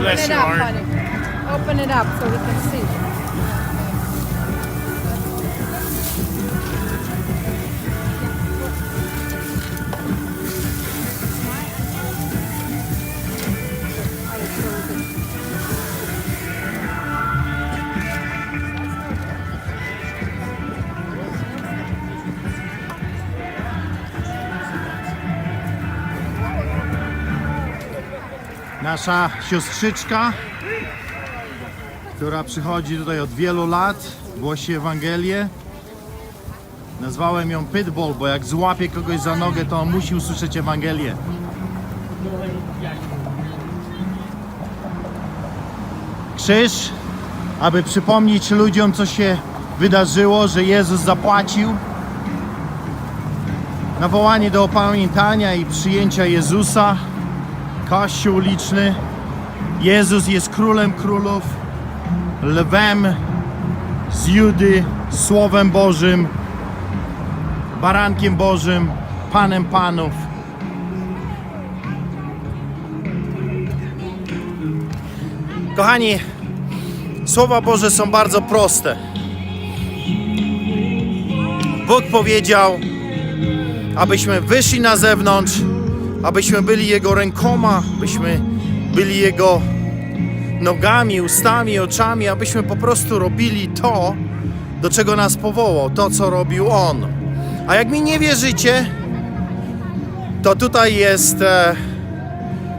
Bless it you, up, honey. Open it up so we can see. Nasza siostrzyczka, która przychodzi tutaj od wielu lat, głosi Ewangelię. Nazwałem ją Pitbull, bo jak złapie kogoś za nogę, to on musi usłyszeć Ewangelię. Krzyż, aby przypomnieć ludziom, co się wydarzyło, że Jezus zapłacił. Nawołanie do opamiętania i przyjęcia Jezusa. Kościół liczny. Jezus jest królem królów, lwem z Judy, Słowem Bożym, barankiem Bożym, Panem Panów. Kochani, Słowa Boże są bardzo proste. Bóg powiedział, abyśmy wyszli na zewnątrz, abyśmy byli Jego rękoma, byśmy byli Jego nogami, ustami, oczami, abyśmy po prostu robili to, do czego nas powołał, to co robił On. A jak mi nie wierzycie, to tutaj jest e,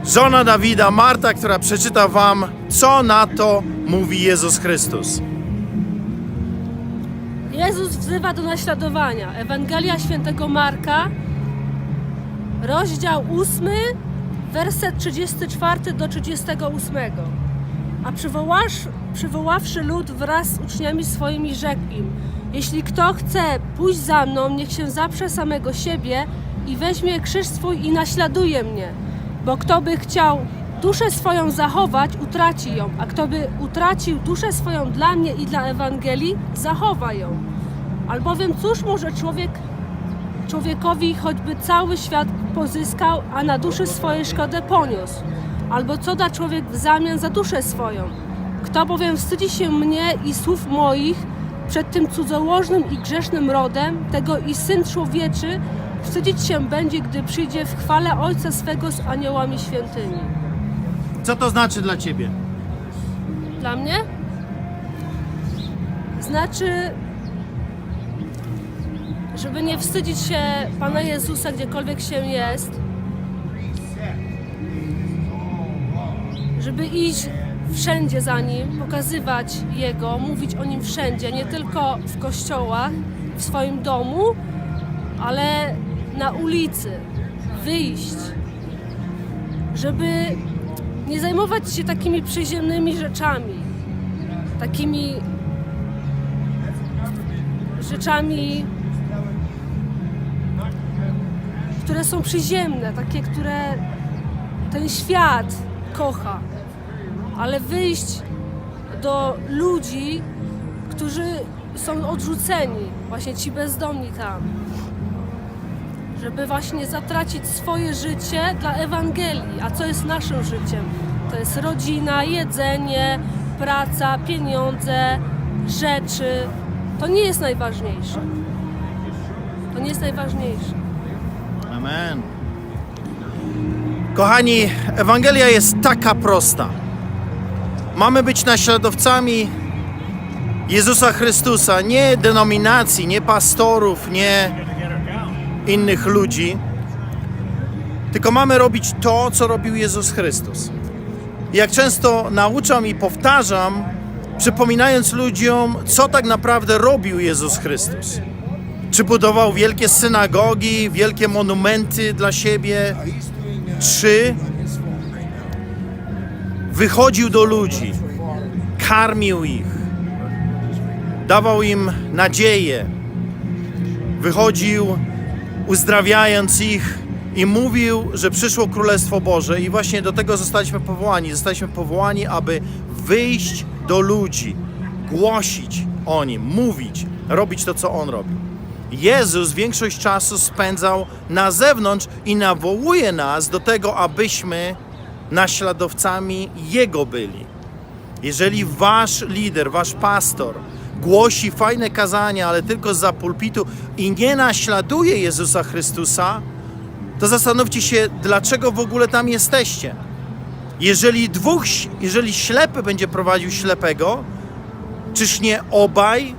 żona Dawida, Marta, która przeczyta Wam, co na to mówi Jezus Chrystus. Jezus wzywa do naśladowania. Ewangelia świętego Marka, rozdział 8, werset 34 do 38. A przywołasz, przywoławszy lud wraz z uczniami swoimi rzekł im, jeśli kto chce pójść za mną, niech się zaprze samego siebie i weźmie krzyż swój i naśladuje mnie. Bo kto by chciał duszę swoją zachować, utraci ją, a kto by utracił duszę swoją dla mnie i dla Ewangelii, zachowa ją. Albowiem cóż może człowiek człowiekowi choćby cały świat pozyskał, a na duszy swojej szkodę poniósł? Albo co da człowiek w zamian za duszę swoją? Kto bowiem wstydzi się mnie i słów moich przed tym cudzołożnym i grzesznym rodem, tego i Syn Człowieczy wstydzić się będzie, gdy przyjdzie w chwale Ojca swego z aniołami świętymi. Co to znaczy dla Ciebie? Dla mnie? Znaczy, żeby nie wstydzić się Pana Jezusa, gdziekolwiek się jest, żeby iść wszędzie za Nim, pokazywać Jego, mówić o Nim wszędzie, nie tylko w kościołach, w swoim domu, ale na ulicy, wyjść, żeby nie zajmować się takimi przyziemnymi rzeczami, takimi rzeczami, które są przyziemne, takie, które ten świat kocha, ale wyjść do ludzi, którzy są odrzuceni, właśnie ci bezdomni tam, żeby właśnie zatracić swoje życie dla Ewangelii. A co jest naszym życiem? To jest rodzina, jedzenie, praca, pieniądze, rzeczy. To nie jest najważniejsze. To nie jest najważniejsze. Amen. Kochani, Ewangelia jest taka prosta. Mamy być naśladowcami Jezusa Chrystusa, nie denominacji, nie pastorów, nie innych ludzi, tylko mamy robić to, co robił Jezus Chrystus. Jak często nauczam i powtarzam, przypominając ludziom, co tak naprawdę robił Jezus Chrystus. Czy budował wielkie synagogi, wielkie monumenty dla siebie, czy wychodził do ludzi, karmił ich, dawał im nadzieję, wychodził uzdrawiając ich i mówił, że przyszło Królestwo Boże i właśnie do tego zostaliśmy powołani. Zostaliśmy powołani, aby wyjść do ludzi, głosić o Nim, mówić, robić to, co On robił. Jezus większość czasu spędzał na zewnątrz i nawołuje nas do tego, abyśmy naśladowcami Jego byli. Jeżeli wasz lider, wasz pastor głosi fajne kazania, ale tylko za pulpitu i nie naśladuje Jezusa Chrystusa, to zastanówcie się, dlaczego w ogóle tam jesteście. Jeżeli dwóch, jeżeli ślepy będzie prowadził ślepego, czyż nie obaj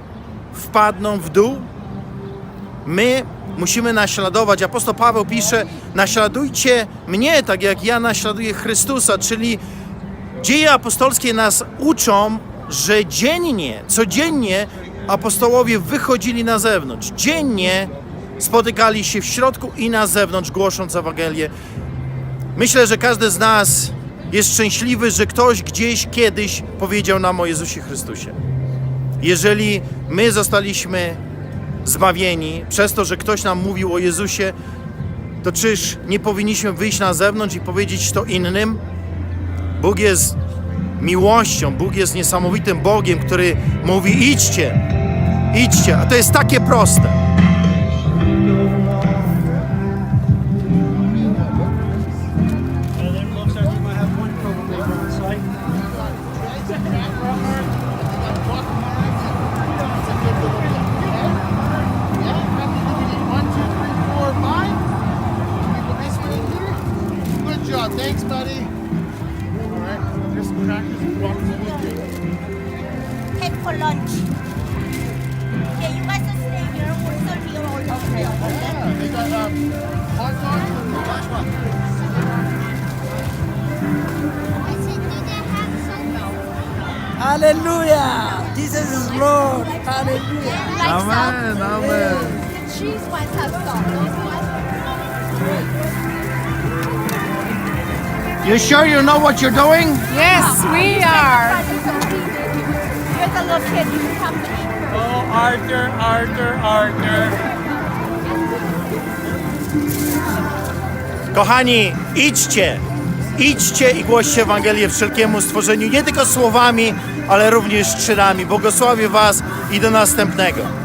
wpadną w dół? My musimy naśladować. Apostoł Paweł pisze: naśladujcie mnie, tak jak ja naśladuję Chrystusa, czyli dzieje apostolskie nas uczą, że dziennie, codziennie apostołowie wychodzili na zewnątrz. Dziennie spotykali się w środku i na zewnątrz, głosząc Ewangelię. Myślę, że każdy z nas jest szczęśliwy, że ktoś gdzieś kiedyś powiedział nam o Jezusie Chrystusie. Jeżeli my zostaliśmy zbawieni przez to, że ktoś nam mówił o Jezusie, to czyż nie powinniśmy wyjść na zewnątrz i powiedzieć to innym? Bóg jest miłością, Bóg jest niesamowitym Bogiem, który mówi: idźcie, idźcie. A to jest takie proste. Right. Just practice walking with you. head for lunch. Yeah, you guys will stay here. We'll serve you all okay. Yeah, they got um, hot dogs and last one. I said, did they have some? Hallelujah! Jesus is Lord. Hallelujah. Like Amen, amen. The cheese ones have salt. Those ones. You sure you know what you're doing? Yes, we are. You're the little kid. You can come to eat. Oh, Arthur, Arthur, Arthur. Kochani, idźcie, idźcie i głoście Ewangelię wszelkiemu stworzeniu, nie tylko słowami, ale również czynami. Błogosławię Was i do następnego.